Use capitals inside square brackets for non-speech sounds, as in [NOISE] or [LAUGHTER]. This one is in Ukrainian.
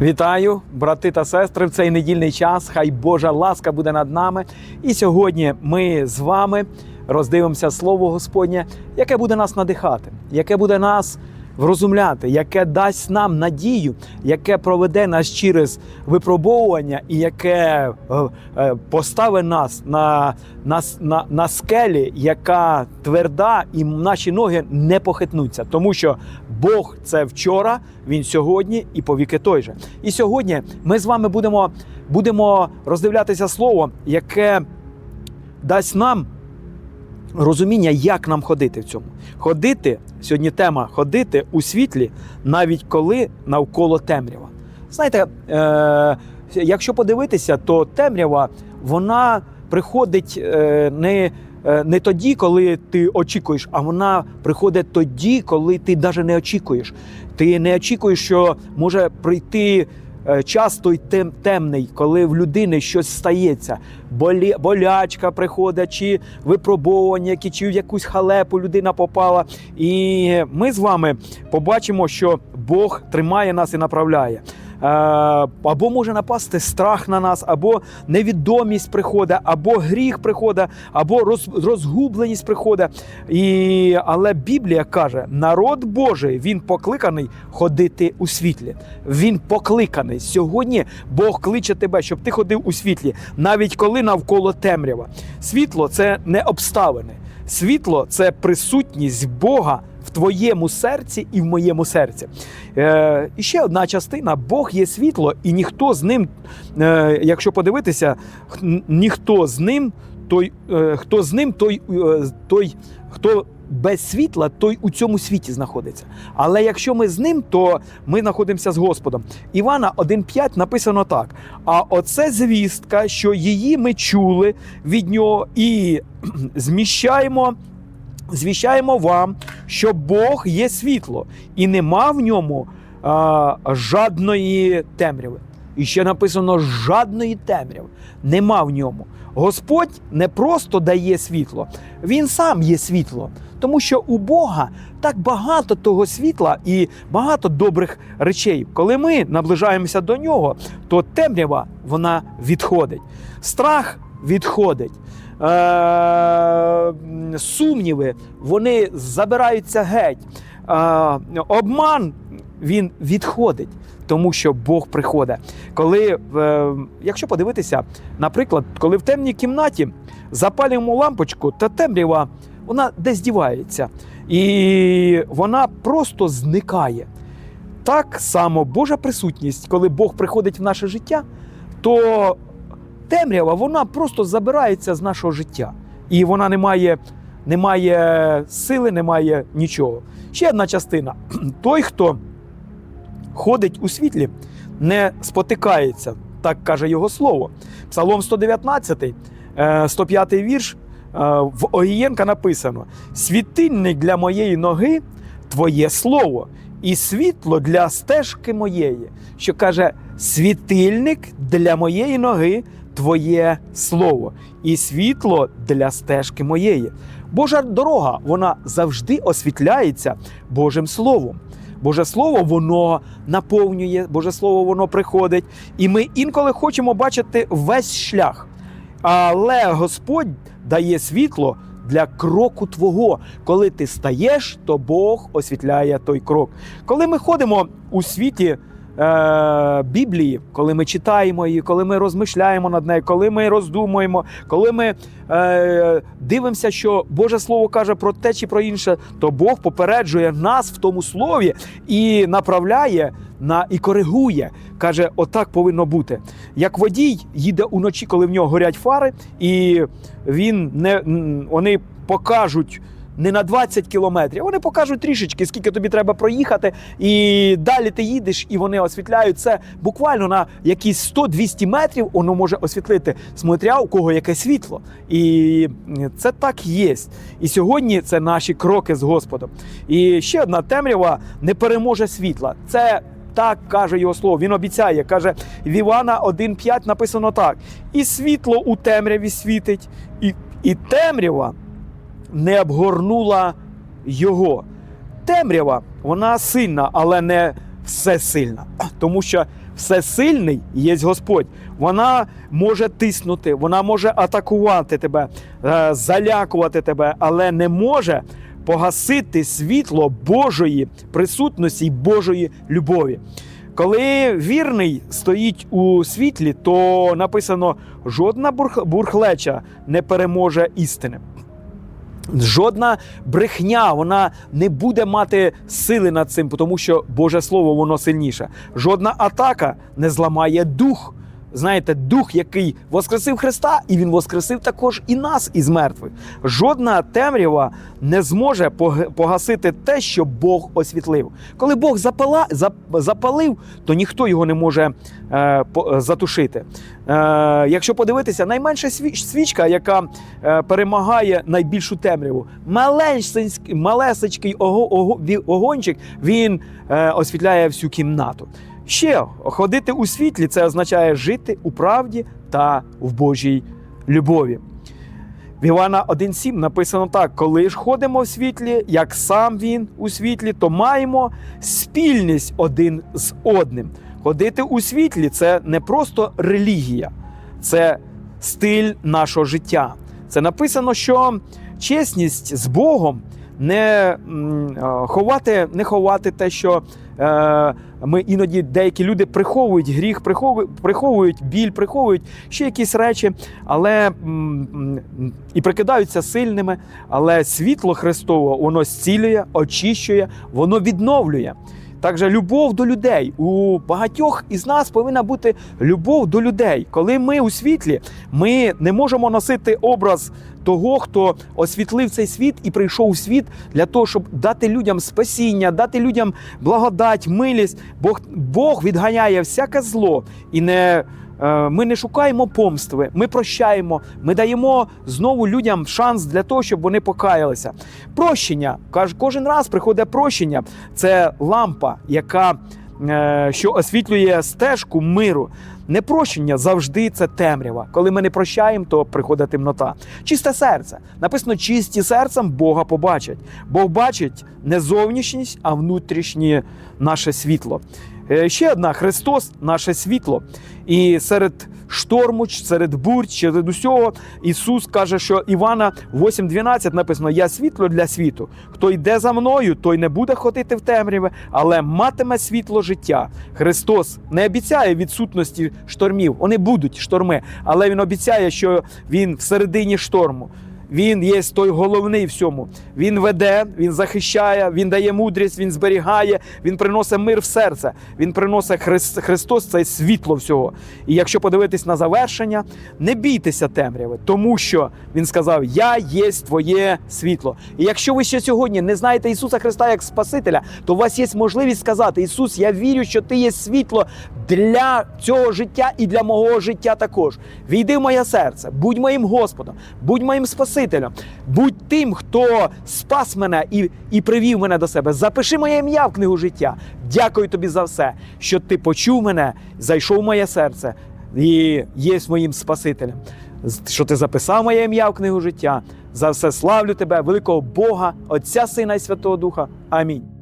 Вітаю, брати та сестри, в цей недільний час. Хай Божа ласка буде над нами. І сьогодні ми з вами роздивимося Слово Господнє, яке буде нас надихати, яке буде нас врозумляти, яке дасть нам надію, яке проведе нас через випробовування і яке е, е, поставить нас на, на, на, на скелі, яка тверда, і наші ноги не похитнуться, тому що Бог це вчора, він сьогодні і повіки той же. І сьогодні ми з вами будемо, будемо роздивлятися слово, яке дасть нам розуміння, як нам ходити в цьому. Ходити сьогодні тема ходити у світлі, навіть коли навколо темрява. Знаєте, е, якщо подивитися, то темрява вона приходить е, не. Е, Не тоді, коли ти очікуєш, а вона приходить тоді, коли ти навіть не очікуєш. Ти не очікуєш, що може прийти е, час той тем, темний, коли в людини щось стається. Болі, болячка приходить, чи випробовування, які, чи в якусь халепу людина попала. І ми з вами побачимо, що Бог тримає нас і направляє. Е, Або може напасти страх на нас, або невідомість приходить, або гріх приходить, або роз, розгубленість приходить. І, але Біблія каже: народ Божий він покликаний ходити у світлі. Він покликаний. Сьогодні Бог кличе тебе, щоб ти ходив у світлі, навіть коли навколо темрява. Світло це не обставини. Світло це присутність Бога твоєму серці і в моєму серці. Е, і ще одна частина: Бог є світло, і ніхто з ним, е, якщо подивитися, ніхто з ним, той, е, хто з ним, той, е, той, хто без світла, той у цьому світі знаходиться. Але якщо ми з ним, то ми знаходимося з Господом. Івана 1,5 написано так: а оце звістка, що її ми чули від нього і зміщаємо. Звіщаємо вам, що Бог є світло, і нема в ньому а, жадної темряви. І ще написано жадної темряви. Нема в ньому. Господь не просто дає світло, Він сам є світло. Тому що у Бога так багато того світла і багато добрих речей. Коли ми наближаємося до нього, то темрява вона відходить. Страх відходить. Е, сумніви вони забираються геть. Е, обман він відходить, тому що Бог приходить. Коли, е, якщо подивитися, наприклад, коли в темній кімнаті запалюємо лампочку, то темрява вона десь дівається, і вона просто зникає. Так само Божа присутність, коли Бог приходить в наше життя, то темрява вона просто забирається з нашого життя. І вона не має, не має сили, не має нічого. Ще одна частина: [CLEARS THROAT] той, хто ходить у світлі, не спотикається, так каже його слово. Псалом 119, е, 105 вірш. е, В Огієнка написано: світильник для моєї ноги твоє слово, і світло для стежки моєї, що каже: світильник для моєї ноги твоє слово, і світло для стежки моєї. Божа дорога вона завжди освітляється Божим Словом. Боже Слово, воно наповнює, Боже Слово, воно приходить. І ми інколи хочемо бачити весь шлях. Але Господь дає світло для кроку Твого. Коли ти стаєш, то Бог освітляє той крок. Коли ми ходимо у світі е, Біблії, коли ми читаємо її, коли ми розмишляємо над нею, коли ми роздумуємо, коли ми е, дивимося, що Боже Слово каже про те чи про інше, то Бог попереджує нас в тому слові і направляє на і коригує. Каже, отак повинно бути. Як водій їде уночі, коли в нього горять фари, і він не вони покажуть. Не на 20 кілометрів, вони покажуть трішечки, скільки тобі треба проїхати, і далі ти їдеш, і вони освітляють це буквально на якісь 100-200 метрів. Воно може освітлити смотря у кого яке світло. І це так є. І сьогодні це наші кроки з Господом. І ще одна темрява не переможе світла. Це так каже його слово. Він обіцяє, каже в Івана 1,5 написано так: і світло у темряві світить, і, і темрява не обгорнула його. Темрява, вона сильна, але не всесильна. Тому що всесильний є Господь. Вона може тиснути, вона може атакувати тебе, е, залякувати тебе, але не може погасити світло Божої присутності й Божої любові. Коли вірний стоїть у світлі, то написано: жодна бурх- бурхлеча не переможе істини. Жодна брехня вона не буде мати сили над цим, тому що Боже Слово воно сильніше. Жодна атака не зламає дух. Знаєте, дух, який воскресив Христа, і Він воскресив також і нас із мертвих. Жодна темрява не зможе пог- погасити те, що Бог освітлив. Коли Бог запала, запалив, то ніхто його не може е, затушити. Е, якщо подивитися, найменша свічка, яка е, перемагає найбільшу темряву, малесенький, огончик, він е, освітляє всю кімнату. Ще ходити у світлі це означає жити у правді та в Божій любові. В Івана 1,7 написано так: коли ж ходимо в світлі, як сам він у світлі, то маємо спільність один з одним. Ходити у світлі це не просто релігія, це стиль нашого життя. Це написано, що чесність з Богом не ховати, не ховати те, що ми іноді деякі люди приховують гріх, приховують, приховують біль, приховують ще якісь речі, але і прикидаються сильними. Але світло Христове воно зцілює, очищує, воно відновлює. Також любов до людей. У багатьох із нас повинна бути любов до людей. Коли ми у світлі, ми не можемо носити образ того, хто освітлив цей світ і прийшов у світ для того, щоб дати людям спасіння, дати людям благодать, милість. Бог, Бог відганяє всяке зло і не. е, Ми не шукаємо помстви, ми прощаємо, ми даємо знову людям шанс для того, щоб вони покаялися. Прощення кожен раз приходить прощення. Це лампа, яка що освітлює стежку миру. Непрощення завжди це темрява. Коли ми не прощаємо, то приходить темнота. Чисте серце. Написано, чисті серцем Бога побачать. Бог бачить не зовнішність, а внутрішнє наше світло. Е, Ще одна Христос наше світло. І серед шторму, серед бурь, серед усього Ісус каже, що Івана 8.12 написано: Я світло для світу. Хто йде за мною, той не буде ходити в темряві, але матиме світло життя. Христос не обіцяє відсутності штормів. Вони будуть шторми, але Він обіцяє, що Він всередині шторму. Він є той головний всьому. Він веде, він захищає, він дає мудрість, він зберігає, він приносить мир в серце. Він приносить Хрис- Христос це світло всього. І якщо подивитись на завершення, не бійтеся темряви, тому що він сказав: Я є твоє світло. І якщо ви ще сьогодні не знаєте Ісуса Христа як Спасителя, то у вас є можливість сказати: Ісус, я вірю, що ти є світло для цього життя і для мого життя також. Війди в моє серце, будь моїм Господом, будь моїм Спасителем, будь тим, хто спас мене і, і привів мене до себе. Запиши моє ім'я в книгу життя. Дякую тобі за все, що ти почув мене, зайшов в моє серце і є моїм Спасителем. Що ти записав моє ім'я в книгу життя. За все славлю тебе, великого Бога, Отця Сина і Святого Духа. Амінь.